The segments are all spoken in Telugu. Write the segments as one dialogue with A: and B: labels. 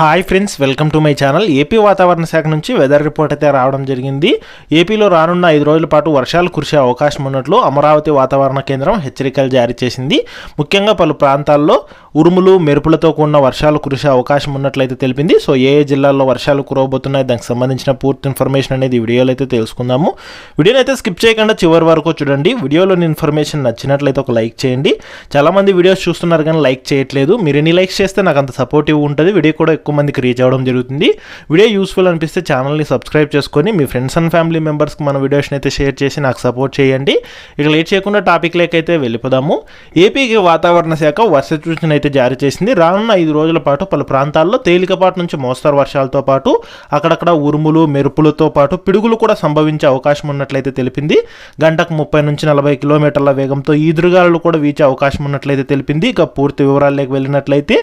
A: Hi friends welcome to my channel. AP వాతావరణ శాఖ నుంచి వెదర్ రిపోర్ట్ అయితే రావడం జరిగింది. ఏపీలో రానున్న ఐదు రోజుల పాటు వర్షాలు కురిసే అవకాశం ఉన్నట్లు అమరావతి వాతావరణ కేంద్రం హెచ్చరికలు జారీ చేసింది. ముఖ్యంగా పలు ప్రాంతాల్లో ఉరుములు మెరుపులతో కూడిన వర్షాలు కురిసే అవకాశం ఉన్నట్లయితే తెలిపింది. సో ఏ ఏ జిల్లాల్లో వర్షాలు కురవబోతున్నాయి దానికి సంబంధించిన పూర్తి ఇన్ఫర్మేషన్ అనేది ఈ వీడియోలో అయితే తెలుసుకుందాము. వీడియోని అయితే స్కిప్ చేయకుండా చివరి వరకు చూడండి. వీడియోలోని ఇన్ఫర్మేషన్ నచ్చినట్లయితే ఒక లైక్ చేయండి. చాలామంది వీడియోస్ చూస్తున్నారు కానీ లైక్ చేయట్లేదు. మీరు ఎన్ని లైక్స్ చేస్తే నాకు అంత సపోర్టివ్ ఉంటుంది. వీడియో కూడా ఎక్కువ మందికి రీచ్ అవ్వడం జరుగుతుంది. వీడియో యూస్ఫుల్ అనిపిస్తే ఛానల్ని సబ్స్క్రైబ్ చేసుకొని మీ ఫ్రెండ్స్ అండ్ ఫ్యామిలీ మెంబర్స్కి మన వీడియోస్ని అయితే షేర్ చేసి నాకు సపోర్ట్ చేయండి. ఇక లేట్ చేయకుండా టాపిక్ లేకైతే వెళ్ళిపోదాము. ఏపీకి వాతావరణ శాఖ వర్ష సూచన అయితే జారీ చేసింది. రానున్న ఐదు రోజుల పాటు పలు ప్రాంతాల్లో తేలికపాటి నుంచి మోస్తరు వర్షాలతో పాటు అక్కడక్కడ ఉరుములు మెరుపులతో పాటు పిడుగులు కూడా సంభవించే అవకాశం ఉన్నట్లయితే తెలిపింది. గంటకు ముప్పై నుంచి నలభై కిలోమీటర్ల వేగంతో ఈదురుగాలు కూడా వీచే అవకాశం ఉన్నట్లయితే తెలిపింది. ఇక పూర్తి వివరాల్లోకి వెళ్ళినట్లయితే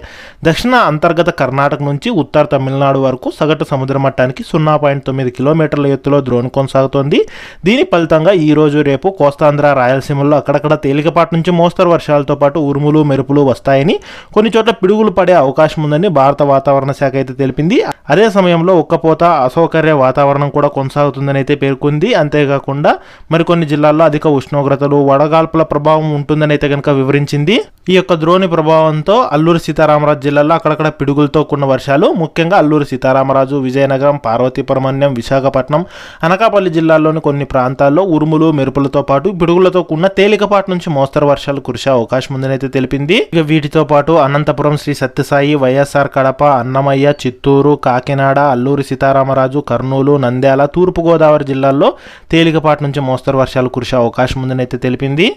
A: దక్షిణ అంతర్గత కర్ణాటక నుంచి ఉత్తర తమిళనాడు వరకు సగటు సముద్ర మట్టానికి సున్నా పాయింట్ తొమ్మిది కిలోమీటర్ల ఎత్తులో ద్రోణి కొనసాగుతోంది. దీని ఫలితంగా ఈ రోజు రేపు కోస్తాంధ్ర రాయలసీమల్లో అక్కడక్కడ తేలికపాటి నుంచి మోస్తరు వర్షాలతో పాటు ఉరుములు మెరుపులు వస్తాయని కొన్ని చోట్ల పిడుగులు పడే అవకాశం ఉందని భారత వాతావరణ శాఖ అయితే తెలిపింది. అదే సమయంలో ఒక్కపోత అసౌకర్య వాతావరణం కూడా కొనసాగుతుందని అయితే పేర్కొంది. అంతేకాకుండా మరికొన్ని జిల్లాల్లో అధిక ఉష్ణోగ్రతలు వడగాల్పుల ప్రభావం ఉంటుందని అయితే కనుక వివరించింది. ఈ యొక్క ద్రోణి ప్రభావంతో అల్లూరు సీతారామరాజు జిల్లాలో అక్కడక్కడ పిడుగులతో కూడిన వర్షాలు. ముఖ్యంగా అల్లూరు సీతారామరాజు విజయనగరం పార్వతీపరమణ్యం విశాఖపట్నం అనకాపల్లి జిల్లాల్లోని కొన్ని ప్రాంతాల్లో ఉరుములు మెరుపులతో పాటు పిడుగులతో కూడిన తేలికపాటి నుంచి మోస్తరు వర్షాలు కురిసే అవకాశం ఉందని అయితే తెలిపింది. ఇక వీటితో పాటు అనంతపురం శ్రీ సత్యసాయి వైఎస్ఆర్ కడప అన్నమయ్య చిత్తూరు కాకినాడ అల్లూరి సీతారామరాజు కర్నూలు నంద్యాల తూర్పుగోదావరి జిల్లాల్లో తేలికపాటి నుంచి మోస్తరు వర్షాలు కురిసే అవకాశం ఉందని అయితే తెలిపింది.